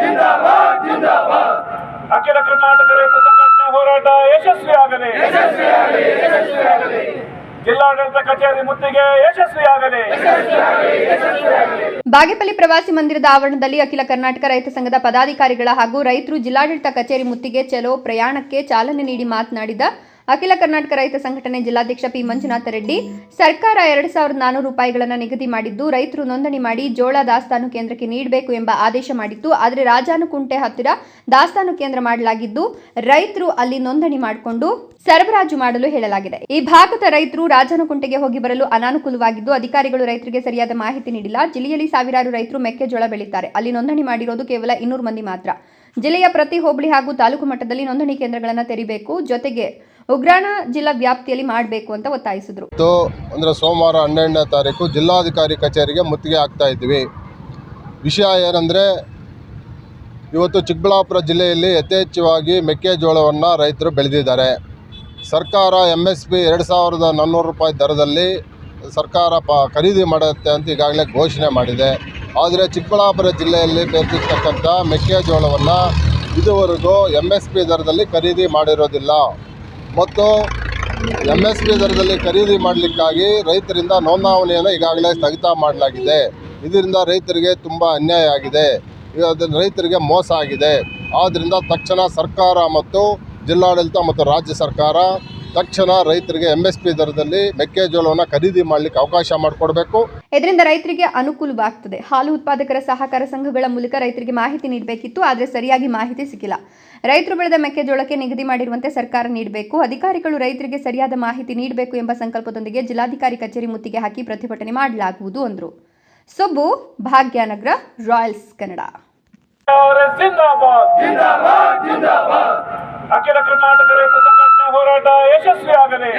ಜಿಂದಾಬಾದ್ ಜಿಂದಾಬಾದ್ ಅಖಿಲ ಕರ್ನಾಟಕ ರೈತ ಸಂಘಟನೆ ಹೋರಾಟ ಯಶಸ್ವಿಯಾಗಲಿ. ಜಿಲ್ಲಾಡಳಿತ ಕಚೇರಿ ಮುತ್ತಿಗೆ ಯಶಸ್ವಿಯಾಗಲಿ. ಬಾಗೇಪಲ್ಲಿ ಪ್ರವಾಸಿ ಮಂದಿರದ ಆವರಣದಲ್ಲಿ ಅಖಿಲ ಕರ್ನಾಟಕ ರೈತ ಸಂಘದ ಪದಾಧಿಕಾರಿಗಳ ಹಾಗೂ ರೈತರು ಜಿಲ್ಲಾಡಳಿತ ಕಚೇರಿ ಮುತ್ತಿಗೆ ಚಲೋ ಪ್ರಯಾಣಕ್ಕೆ ಚಾಲನೆ ನೀಡಿ ಮಾತನಾಡಿದ ಅಖಿಲ ಕರ್ನಾಟಕ ರೈತ ಸಂಘಟನೆ ಜಿಲ್ಲಾಧ್ಯಕ್ಷ ಪಿ ಮಂಜುನಾಥ ರೆಡ್ಡಿ ಸರ್ಕಾರ ಎರಡು ಸಾವಿರದ ನಾನೂರು ರೂಪಾಯಿಗಳನ್ನು ನಿಗದಿ ಮಾಡಿದ್ದು, ರೈತರು ನೋಂದಣಿ ಮಾಡಿ ಜೋಳ ದಾಸ್ತಾನು ಕೇಂದ್ರಕ್ಕೆ ನೀಡಬೇಕು ಎಂಬ ಆದೇಶ ಮಾಡಿತ್ತು. ಆದರೆ ರಾಜಾನುಕುಂಟೆ ಹತ್ತಿರ ದಾಸ್ತಾನು ಕೇಂದ್ರ ಮಾಡಲಾಗಿದ್ದು, ರೈತರು ಅಲ್ಲಿ ನೋಂದಣಿ ಮಾಡಿಕೊಂಡು ಸರಬರಾಜು ಮಾಡಲು ಹೇಳಲಾಗಿದೆ. ಈ ಭಾಗದ ರೈತರು ರಾಜಾನುಕುಂಟೆಗೆ ಹೋಗಿ ಬರಲು ಅನಾನುಕೂಲವಾಗಿದ್ದು, ಅಧಿಕಾರಿಗಳು ರೈತರಿಗೆ ಸರಿಯಾದ ಮಾಹಿತಿ ನೀಡಿಲ್ಲ. ಜಿಲ್ಲೆಯಲ್ಲಿ ಸಾವಿರಾರು ರೈತರು ಮೆಕ್ಕೆಜೋಳ ಬೆಳೀತಾರೆ ಅಲ್ಲಿ ನೋಂದಣಿ ಮಾಡಿರೋದು ಕೇವಲ ಇನ್ನೂರು ಮಂದಿ ಮಾತ್ರ. ಜಿಲ್ಲೆಯ ಪ್ರತಿ ಹೋಬಳಿ ಹಾಗೂ ತಾಲೂಕು ಮಟ್ಟದಲ್ಲಿ ನೋಂದಣಿ ಕೇಂದ್ರಗಳನ್ನು ತೆರೀಬೇಕು. ಜೊತೆಗೆ ಉಗ್ರಾಣ ಜಿಲ್ಲಾ ವ್ಯಾಪ್ತಿಯಲ್ಲಿ ಮಾಡಬೇಕು ಅಂತ ಒತ್ತಾಯಿಸಿದರು. ಅಂದರೆ ಸೋಮವಾರ ಹನ್ನೆರಡನೇ ತಾರೀಕು ಜಿಲ್ಲಾಧಿಕಾರಿ ಕಚೇರಿಗೆ ಮುತ್ತಿಗೆ ಹಾಕ್ತಾ ಇದ್ವಿ ವಿಷಯ ಏನಂದರೆ ಇವತ್ತು ಚಿಕ್ಕಬಳ್ಳಾಪುರ ಜಿಲ್ಲೆಯಲ್ಲಿ ಯಥೇಚ್ಛವಾಗಿ ಮೆಕ್ಕೆಜೋಳವನ್ನು ರೈತರು ಬೆಳೆದಿದ್ದಾರೆ. ಸರ್ಕಾರ ಎಂ ಎಸ್ ಪಿ ಎರಡು ಸಾವಿರದ ನಾನ್ನೂರು ರೂಪಾಯಿ ದರದಲ್ಲಿ ಸರ್ಕಾರ ಪ, ಖರೀದಿ ಮಾಡುತ್ತೆ ಅಂತ ಈಗಾಗಲೇ ಘೋಷಣೆ ಮಾಡಿದೆ. ಆದರೆ ಚಿಕ್ಕಬಳ್ಳಾಪುರ ಜಿಲ್ಲೆಯಲ್ಲಿ ಬೆಳೆದಿರ್ತಕ್ಕಂಥ ಮೆಕ್ಕೆಜೋಳವನ್ನು ಇದುವರೆಗೂ ಎಂ ಎಸ್ ಪಿ ದರದಲ್ಲಿ ಖರೀದಿ ಮಾಡಿರೋದಿಲ್ಲ. ಮತ್ತು ಎಂ ಎಸ್ ಪಿ ದರದಲ್ಲಿ ಖರೀದಿ ಮಾಡಲಿಕ್ಕಾಗಿ ರೈತರಿಂದ ನೋಂದಾವಣಿಯನ್ನು ಈಗಾಗಲೇ ಸ್ಥಗಿತ ಮಾಡಲಾಗಿದೆ. ಇದರಿಂದ ರೈತರಿಗೆ ತುಂಬ ಅನ್ಯಾಯ ಆಗಿದೆ. ರೈತರಿಗೆ ಮೋಸ ಆಗಿದೆ. ಆದ್ದರಿಂದ ತಕ್ಷಣ ಸರ್ಕಾರ ಮತ್ತು ಜಿಲ್ಲಾಡಳಿತ ಮತ್ತು ರಾಜ್ಯ ಸರ್ಕಾರ ತಕ್ಷಣ ರೈತರಿಗೆ ಎಸ್ ಪಿ ದರದಲ್ಲಿ ಮೆಕ್ಕೆಜೋಳವನ್ನು ಖರೀದಿ ಮಾಡಲಿಕ್ಕೆ ಅವಕಾಶ ಮಾಡಿಕೊಡಬೇಕು. ಇದರಿಂದ ರೈತರಿಗೆ ಅನುಕೂಲವಾಗ್ತದೆ. ಹಾಲು ಉತ್ಪಾದಕರ ಸಹಕಾರ ಸಂಘಗಳ ಮೂಲಕ ರೈತರಿಗೆ ಮಾಹಿತಿ ನೀಡಬೇಕಿತ್ತು ಆದರೆ ಸರಿಯಾಗಿ ಮಾಹಿತಿ ಸಿಕ್ಕಿಲ್ಲ. ರೈತರು ಬೆಳೆದ ಮೆಕ್ಕೆಜೋಳಕ್ಕೆ ನಿಗದಿ ಮಾಡಿರುವಂತೆ ಸರ್ಕಾರ ನೀಡಬೇಕು. ಅಧಿಕಾರಿಗಳು ರೈತರಿಗೆ ಸರಿಯಾದ ಮಾಹಿತಿ ನೀಡಬೇಕು ಎಂಬ ಸಂಕಲ್ಪದೊಂದಿಗೆ ಜಿಲ್ಲಾಧಿಕಾರಿ ಕಚೇರಿ ಮುತ್ತಿಗೆ ಹಾಕಿ ಪ್ರತಿಭಟನೆ ಮಾಡಲಾಗುವುದು ಅಂದರು. ಸೊಬ್ಬು ಭಾಗ್ಯನಗರ ರಾಯಲ್ಸ್ ಕನ್ನಡ. ಜಿಂದಾಬಾದ್ ಜಿಂದಾಬಾದ್ ಜಿಂದಾಬಾದ್. ಅಖಿಲ ಕರ್ನಾಟಕ ರೈತ ಹೋರಾಟ ಯಶಸ್ವಿಯಾಗಲಿ.